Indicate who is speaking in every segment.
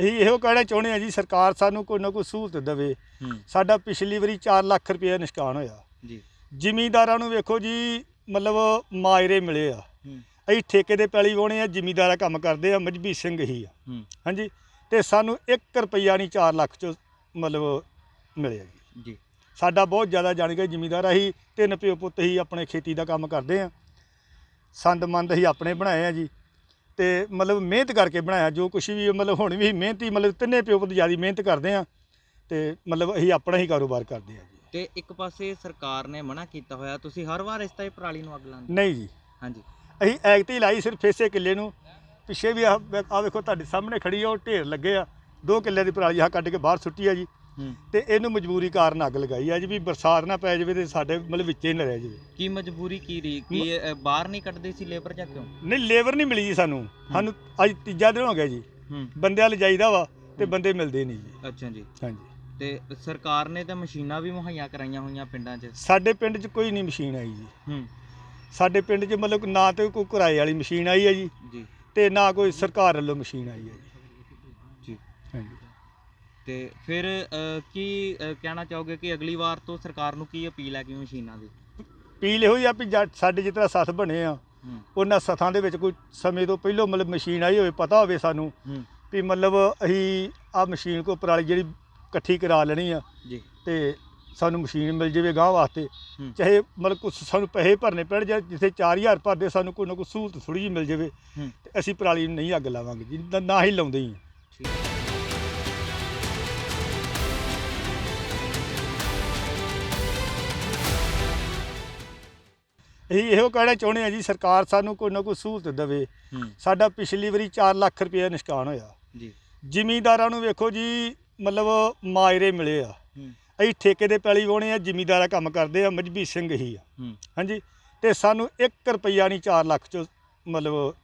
Speaker 1: ਅਸੀਂ ਇਹੋ ਕਹਿਣਾ ਚਾਹੁੰਦੇ ਆ ਜੀ ਸਰਕਾਰ ਸਾਨੂੰ ਕੋਈ ਨਾ ਕੋਈ ਸਹੂਲਤ ਦੇਵੇ।
Speaker 2: ਹੂੰ।
Speaker 1: ਸਾਡਾ ਪਿਛਲੀ ਵਾਰੀ 4 ਲੱਖ ਰੁਪਏ ਨੁਕਸਾਨ ਹੋਇਆ।
Speaker 2: ਜੀ।
Speaker 1: ਜ਼ਿਮੀਂਦਾਰਾਂ ਨੂੰ ਵੇਖੋ ਜੀ ਮਤਲਬ ਮਾਇਰੇ ਮਿਲੇ ਆ।
Speaker 2: ਹੂੰ।
Speaker 1: ਅਸੀਂ ਠੇਕੇ ਦੇ ਪੈਲੀ ਵਾਹੁਣੇ ਆ ਜ਼ਿਮੀਂਦਾਰਾ ਕੰਮ ਕਰਦੇ ਆ ਮਜਬੀ ਸਿੰਘ ਹੀ ਆ।
Speaker 2: ਹੂੰ।
Speaker 1: ਹਾਂਜੀ? ਤੇ ਸਾਨੂੰ 1 ਰੁਪਈਆ ਨਹੀਂ 4 ਲੱਖ ਚ ਮਤਲਬ ਮਿਲਿਆ ਜੀ।
Speaker 2: ਜੀ।
Speaker 1: ਸਾਡਾ ਬਹੁਤ ਜ਼ਿਆਦਾ ਜਾਣ ਕੇ ਜ਼ਿਮੀਂਦਾਰ ਅਸੀਂ ਤਿੰਨ ਪਿਓ ਪੁੱਤ ਹੀ ਆਪਣੇ ਖੇਤੀ ਦਾ ਕੰਮ ਕਰਦੇ ਆ। ਸੰਦ ਮੰਦ ਅਸੀਂ ਆਪਣੇ ਬਣਾਏ ਆ ਜੀ। ਤੇ ਮਤਲਬ ਮਿਹਨਤ ਕਰਕੇ ਬਣਾਇਆ ਜੋ ਕੁਛ ਵੀ ਮਤਲਬ ਹੁਣ ਵੀ ਮਿਹਨਤੀ ਮਤਲਬ ਤਿੰਨੇ ਪਿਓ ਪੁੱਤ ਜ਼ਿਆਦਾ ਮਿਹਨਤ ਕਰਦੇ ਆ ਤੇ ਮਤਲਬ ਅਸੀਂ ਆਪਣਾ ਹੀ ਕਾਰੋਬਾਰ ਕਰਦੇ ਆ ਜੀ।
Speaker 2: ਤੇ ਇੱਕ ਪਾਸੇ ਸਰਕਾਰ ਨੇ ਮਨਾ ਕੀਤਾ ਹੋਇਆ ਤੁਸੀਂ ਹਰ ਵਾਰ ਇਸ ਤਰ੍ਹਾਂ ਹੀ ਪਰਾਲੀ ਨੂੰ ਅੱਗ ਲਾਉਂਦੇ
Speaker 1: ਨਹੀਂ ਜੀ।
Speaker 2: ਹਾਂਜੀ।
Speaker 1: ਅਸੀਂ ਐਗਤੀ ਲਾਈ ਸਿਰਫ ਇਸੇ ਕਿੱਲੇ ਨੂੰ ਪਿੱਛੇ ਵੀ ਆ ਵੇਖੋ ਤੁਹਾਡੇ ਸਾਹਮਣੇ ਖੜੀ ਆ ਉਹ ਢੇਰ ਲੱਗੇ ਆ ਦੋ ਕਿੱਲੇ ਦੀ ਪਰਾਲੀ ਆ ਕੱਢ ਕੇ ਬਾਹਰ ਸੁੱਟੀ ਆ ਜੀ। ਤੇ ਇਹਨੂੰ ਮਜਬੂਰੀ ਕਾਰਨ ਅੱਗ ਲਗਾਈ ਆ ਜੀ ਵੀ ਬਰਸਾਤ ਨਾ ਪੈ ਜਾਵੇ ਤੇ ਸਾਡੇ ਮਤਲਬ ਵਿੱਚੇ ਨਾ ਰਹਿ ਜਾਵੇ।
Speaker 2: ਕੀ ਮਜਬੂਰੀ ਕੀ ਰਹੀ? ਕੀ ਅ, ਬਾਹਰ ਨਹੀਂ ਕੱਢਦੇ ਸੀ ਲੇਬਰ ਜਾਂ ਕਿਉਂ?
Speaker 1: ਨਹੀਂ ਲੇਬਰ ਨਹੀਂ ਮਿਲੀ ਜੀ ਸਾਨੂੰ। ਸਾਨੂੰ ਅੱਜ ਤੀਜਾ ਦਿਨ ਹੋ ਗਿਆ ਜੀ।
Speaker 2: ਹੂੰ।
Speaker 1: ਬੰਦਿਆਂ ਲਈ ਜਾਈਦਾ ਵਾ ਤੇ ਬੰਦੇ ਮਿਲਦੇ ਨਹੀਂ ਜੀ।
Speaker 2: ਅੱਛਾ ਜੀ।
Speaker 1: ਹਾਂਜੀ।
Speaker 2: ਤੇ ਸਰਕਾਰ ਨੇ ਤਾਂ ਮਸ਼ੀਨਾਂ ਵੀ ਮੁਹੱਈਆ ਕਰਾਈਆਂ ਹੋਈਆਂ ਪਿੰਡਾਂ 'ਚ?
Speaker 1: ਸਾਡੇ ਪਿੰਡ 'ਚ ਕੋਈ ਨਹੀਂ ਮਸ਼ੀਨ ਆਈ ਜੀ।
Speaker 2: ਹੂੰ।
Speaker 1: ਸਾਡੇ ਪਿੰਡ 'ਚ ਮਤਲਬ ਨਾ ਤੇ ਕੋਈ ਕਿਰਾਏ ਵਾਲੀ ਮਸ਼ੀਨ ਆਈ ਹੈ ਜੀ
Speaker 2: ਜੀ।
Speaker 1: ਤੇ ਨਾ ਕੋਈ ਸਰਕਾਰ ਵੱਲੋਂ ਮਸ਼ੀਨ ਆਈ ਹੈ ਜੀ।
Speaker 2: ਜੀ।
Speaker 1: ਹਾਂਜੀ।
Speaker 2: ਤੇ ਫਿਰ ਕੀ ਕਹਿਣਾ ਚਾਹੋਗੇ ਕਿ ਅਗਲੀ ਵਾਰ ਤੋਂ ਸਰਕਾਰ ਨੂੰ ਕੀ ਅਪੀਲ ਹੈ ਕਿ ਮਸ਼ੀਨਾਂ ਦੀ?
Speaker 1: ਪੀਲ ਇਹੋ ਹੀ ਆ ਵੀ ਜਦ ਸਾਡੇ ਜਿਸ ਤਰ੍ਹਾਂ ਸੱਥ ਬਣੇ ਆ ਉਹਨਾਂ ਸੱਥਾਂ ਦੇ ਵਿੱਚ ਕੋਈ ਸਮੇਂ ਤੋਂ ਪਹਿਲਾਂ ਮਤਲਬ ਮਸ਼ੀਨ ਆਈ ਹੋਵੇ ਪਤਾ ਹੋਵੇ ਸਾਨੂੰ ਵੀ ਮਤਲਬ ਅਸੀਂ ਆ ਮਸ਼ੀਨ ਕੋ ਪਰਾਲੀ ਜਿਹੜੀ ਇਕੱਠੀ ਕਰਾ ਲੈਣੀ ਆ
Speaker 2: ਜੀ।
Speaker 1: ਤੇ ਸਾਨੂੰ ਮਸ਼ੀਨ ਮਿਲ ਜਾਵੇ ਗਾਂ ਵਾਸਤੇ। ਚਾਹੇ ਮਤਲਬ ਕੁਛ ਸਾਨੂੰ ਪੈਸੇ ਭਰਨੇ ਪੈਣ ਜਾਂ ਜਿੱਥੇ 4000 ਭਰਦੇ ਸਾਨੂੰ ਕੋਈ ਨਾ ਕੋਈ ਸਹੂਲਤ ਥੋੜੀ ਜਿਹੀ ਮਿਲ ਜਾਵੇ ਤੇ ਅਸੀਂ ਪਰਾਲੀ ਨੂੰ ਨਹੀਂ ਅੱਗ ਲਾਵਾਂਗੇ ਨਾ ਹੀ ਲਾਉਂਦੇ ਹੀ ਅਸੀਂ ਇਹੋ ਕਹਿਣਾ ਚਾਹੁੰਦੇ ਆ ਜੀ ਸਰਕਾਰ ਸਾਨੂੰ ਕੋਈ ਨਾ ਕੋਈ ਸਹੂਲਤ ਦੇਵੇ।
Speaker 2: ਹੂੰ।
Speaker 1: ਸਾਡਾ ਪਿਛਲੀ ਵਾਰੀ 4 ਲੱਖ ਰੁਪਏ ਨੁਕਸਾਨ ਹੋਇਆ।
Speaker 2: ਜੀ।
Speaker 1: ਜ਼ਿਮੀਂਦਾਰਾਂ ਨੂੰ ਵੇਖੋ ਜੀ ਮਤਲਬ ਮਾਇਰੇ ਮਿਲੇ ਆ।
Speaker 2: ਹੂੰ।
Speaker 1: ਅਸੀਂ ਠੇਕੇ ਦੇ ਪੈਲੀ ਵਾਹੁਣੇ ਆ ਜ਼ਿਮੀਂਦਾਰਾ ਕੰਮ ਕਰਦੇ ਆ ਮਜਬੀ ਸਿੰਘ ਹੀ ਆ।
Speaker 2: ਹੂੰ।
Speaker 1: ਹਾਂਜੀ? ਤੇ ਸਾਨੂੰ 1 ਰੁਪਈਆ ਨਹੀਂ 4 ਲੱਖ ਚ ਮਤਲਬ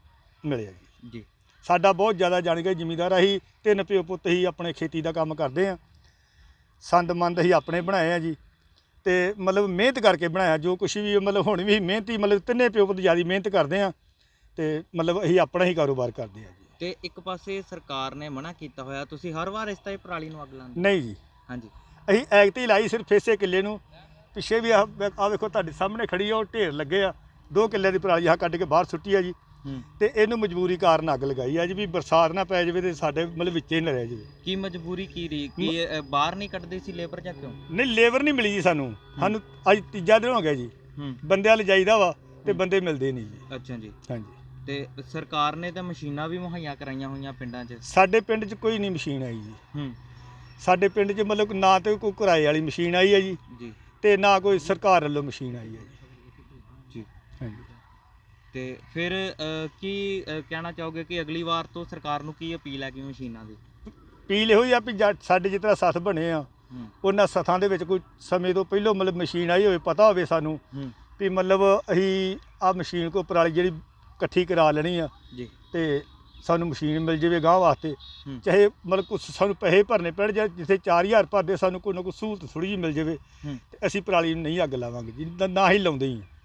Speaker 1: ਮਿਲਿਆ ਜੀ।
Speaker 2: ਜੀ।
Speaker 1: ਸਾਡਾ ਬਹੁਤ ਜ਼ਿਆਦਾ ਜਾਣ ਕੇ ਜ਼ਿਮੀਂਦਾਰ ਅਸੀਂ ਤਿੰਨ ਪਿਓ ਪੁੱਤ ਹੀ ਆਪਣੇ ਖੇਤੀ ਦਾ ਕੰਮ ਕਰਦੇ ਆ। ਸੰਦ ਮੰਦ ਅਸੀਂ ਆਪਣੇ ਬਣਾਏ ਆ ਜੀ। ਤੇ ਮਤਲਬ ਮਿਹਨਤ ਕਰਕੇ ਬਣਾਇਆ ਜੋ ਕੁਛ ਵੀ ਮਤਲਬ ਹੁਣ ਵੀ ਮਿਹਨਤੀ ਮਤਲਬ ਤਿੰਨੇ ਪਿਓ ਪੁੱਤ ਜ਼ਿਆਦਾ ਮਿਹਨਤ ਕਰਦੇ ਆ ਤੇ ਮਤਲਬ ਅਸੀਂ ਆਪਣਾ ਹੀ ਕਾਰੋਬਾਰ ਕਰਦੇ ਆ ਜੀ।
Speaker 2: ਤੇ ਇੱਕ ਪਾਸੇ ਸਰਕਾਰ ਨੇ ਮਨਾ ਕੀਤਾ ਹੋਇਆ ਤੁਸੀਂ ਹਰ ਵਾਰ ਇਸ ਤਰ੍ਹਾਂ ਹੀ ਪਰਾਲੀ ਨੂੰ ਅੱਗ ਲਾਉਂਦੇ
Speaker 1: ਨਹੀਂ ਜੀ।
Speaker 2: ਹਾਂਜੀ।
Speaker 1: ਅਸੀਂ ਐਗਤੀ ਲਾਈ ਸਿਰਫ ਇਸੇ ਕਿੱਲੇ ਨੂੰ। ਪਿੱਛੇ ਵੀ ਆ ਵੇਖੋ ਤੁਹਾਡੇ ਸਾਹਮਣੇ ਖੜੀ ਆ ਉਹ ਢੇਰ ਲੱਗੇ ਆ। ਦੋ ਕਿੱਲੇ ਦੀ ਪਰਾਲੀ ਆ ਕੱਢ ਕੇ ਬਾਹਰ ਸੁੱਟੀ ਆ ਜੀ। ਤੇ ਇਹਨੂੰ ਮਜਬੂਰੀ ਕਾਰਨ ਅੱਗ ਲਗਾਈ ਆ ਜੀ ਵੀ ਬਰਸਾਤ ਨਾ ਪੈ ਜਾਵੇ ਤੇ ਸਾਡੇ ਮਤਲਬ ਵਿੱਚੇ ਨਾ ਰਹਿ ਜਾਵੇ।
Speaker 2: ਕੀ ਮਜਬੂਰੀ ਕੀ ਰਹੀ? ਕੀ ਅ, ਬਾਹਰ ਨਹੀਂ ਕੱਢਦੇ ਸੀ ਲੇਬਰ ਜਾਂ ਕਿਉਂ?
Speaker 1: ਨਹੀਂ ਲੇਬਰ ਨਹੀਂ ਮਿਲੀ ਜੀ ਸਾਨੂੰ। ਸਾਨੂੰ ਅੱਜ ਤੀਜਾ ਦਿਨ ਹੋ ਗਿਆ ਜੀ।
Speaker 2: ਹੂੰ।
Speaker 1: ਬੰਦਿਆਂ ਲਈ ਜਾਈਦਾ ਵਾ ਤੇ ਬੰਦੇ ਮਿਲਦੇ ਨਹੀਂ ਜੀ।
Speaker 2: ਅੱਛਾ ਜੀ।
Speaker 1: ਹਾਂਜੀ।
Speaker 2: ਤੇ ਸਰਕਾਰ ਨੇ ਤਾਂ ਮਸ਼ੀਨਾਂ ਵੀ ਮੁਹੱਈਆ ਕਰਾਈਆਂ ਹੋਈਆਂ ਪਿੰਡਾਂ 'ਚ?
Speaker 1: ਸਾਡੇ ਪਿੰਡ 'ਚ ਕੋਈ ਨਹੀਂ ਮਸ਼ੀਨ ਆਈ ਜੀ।
Speaker 2: ਹੂੰ।
Speaker 1: ਸਾਡੇ ਪਿੰਡ 'ਚ ਮਤਲਬ ਨਾ ਤੇ ਕੋਈ ਕਿਰਾਏ ਵਾਲੀ ਮਸ਼ੀਨ ਆਈ ਹੈ ਜੀ
Speaker 2: ਜੀ।
Speaker 1: ਤੇ ਨਾ ਕੋਈ ਸਰਕਾਰ ਵੱਲੋਂ ਮਸ਼ੀਨ ਆਈ ਹੈ ਜੀ।
Speaker 2: ਜੀ।
Speaker 1: ਹਾਂਜੀ।
Speaker 2: ਤੇ ਫਿਰ ਅ, ਕੀ ਅ, ਕਹਿਣਾ ਚਾਹੋਗੇ ਕਿ ਅਗਲੀ ਵਾਰ ਤੋਂ ਸਰਕਾਰ ਨੂੰ ਕੀ ਅਪੀਲ ਹੈ ਕਿ ਮਸ਼ੀਨਾਂ ਦੀ?
Speaker 1: ਪੀਲ ਇਹੋ ਹੀ ਆ ਵੀ ਸਾਡੇ ਜਿਸ ਤਰ੍ਹਾਂ ਸੱਥ ਬਣੇ ਆ
Speaker 2: ਹੂੰ।
Speaker 1: ਉਹਨਾਂ ਸੱਥਾਂ ਦੇ ਵਿੱਚ ਕੋਈ ਸਮੇਂ ਤੋਂ ਪਹਿਲਾਂ ਮਤਲਬ ਮਸ਼ੀਨ ਆਈ ਹੋਵੇ ਪਤਾ ਹੋਵੇ ਸਾਨੂੰ
Speaker 2: ਹੂੰ।
Speaker 1: ਵੀ ਮਤਲਬ ਅਸੀਂ ਆ ਮਸ਼ੀਨ ਕੋ ਪਰਾਲੀ ਜਿਹੜੀ ਇਕੱਠੀ ਕਰਾ ਲੈਣੀ ਆ
Speaker 2: ਜੀ।
Speaker 1: ਤੇ ਸਾਨੂੰ ਮਸ਼ੀਨ ਮਿਲ ਜਾਵੇ ਗਾਂ ਵਾਸਤੇ।
Speaker 2: ਹੂੰ।
Speaker 1: ਚਾਹੇ ਮਤਲਬ ਕੁਛ ਸਾਨੂੰ ਪੈਸੇ ਭਰਨੇ ਪੈਣ ਜਾਂ ਜਿੱਥੇ 4000 ਭਰਦੇ ਸਾਨੂੰ ਕੋਈ ਨਾ ਕੋਈ ਸਹੂਲਤ ਥੋੜੀ ਜਿਹੀ ਮਿਲ ਜਾਵੇ
Speaker 2: ਹੂੰ।
Speaker 1: ਤੇ ਅਸੀਂ ਪਰਾਲੀ ਨੂੰ ਨਹੀਂ ਅੱਗ ਲਾਵਾਂਗੇ ਜੀ ਨਾ- ਨਾ ਹੀ ਲਾਉਂਦੇ ਹੀ ਹਾਂ।